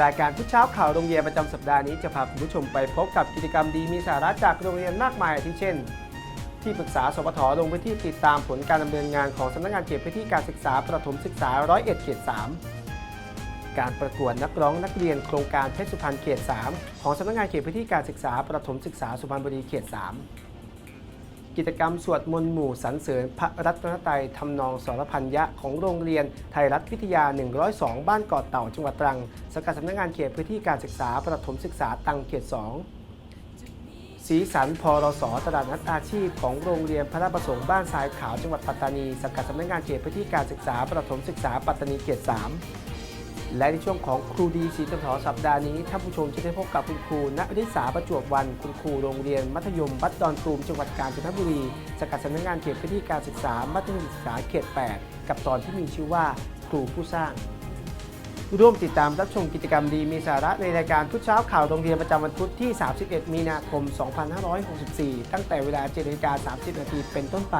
รายการพุชเช้าข่าวโรงเรียนประจำสัปดาห์นี้จะพาคุณผู้ชมไปพบกับกิจกรรมดีมีสาระจากโรงเรียนมากมายที่เช่น ที่ปรึกษาสปทลงพื้นที่ติดตามผลการดำเนินงานของสำนักงานเขตพื้นที่การศึกษาประถมศึกษาร้อยเอ็ดเขต 3 การประกวดนักร้องนักเรียนโครงการเพชรสุพรรณเขต 3 ของสำนักงานเขตพื้นที่การศึกษาประถมศึกษาสุพรรณบุรีเขต 3 กิจกรรมสวดมนต์หมู่สรรเสริญพระรัตนตรัยทำนองสรพันยะของโรงเรียนไทยรัฐวิทยา 102 บ้านเกาะเต่าจังหวัดตรังสังกัดสำนักงานเขตพื้นที่การศึกษาประถมศึกษาตรังเขต 2สีสันพรสตลาดนัดอาชีพของโรงเรียนพระราชประสงค์บ้านทรายขาวจังหวัดปัตตานีสังกัดสำนักงานเขตพื้นที่การศึกษาประถมศึกษาปัตตานีเขต3 และในช่วงของครูดีสีจันทรสัปดาห์นี้ท่านผู้ชมจะได้พบกับคุณครูณริษาประจวบวัน คุณครูโรงเรียนมัธยมวัดดอนตูมจังหวัดกาญจนบุรีสกัดสำนักงานเขตพื้นที่การศึกษา มัธยมศึกษาเขต 8 กับตอนที่มีชื่อว่าครูผู้สร้าง ร่วมติดตามรับชมกิจกรรมดีมีสาระในรายการพุธเช้าข่าวโรงเรียนประจำวันพุธที่ 31 มีนาคม 2564 ตั้งแต่เวลา7นาฬิกา30 นาทีเป็นต้นไป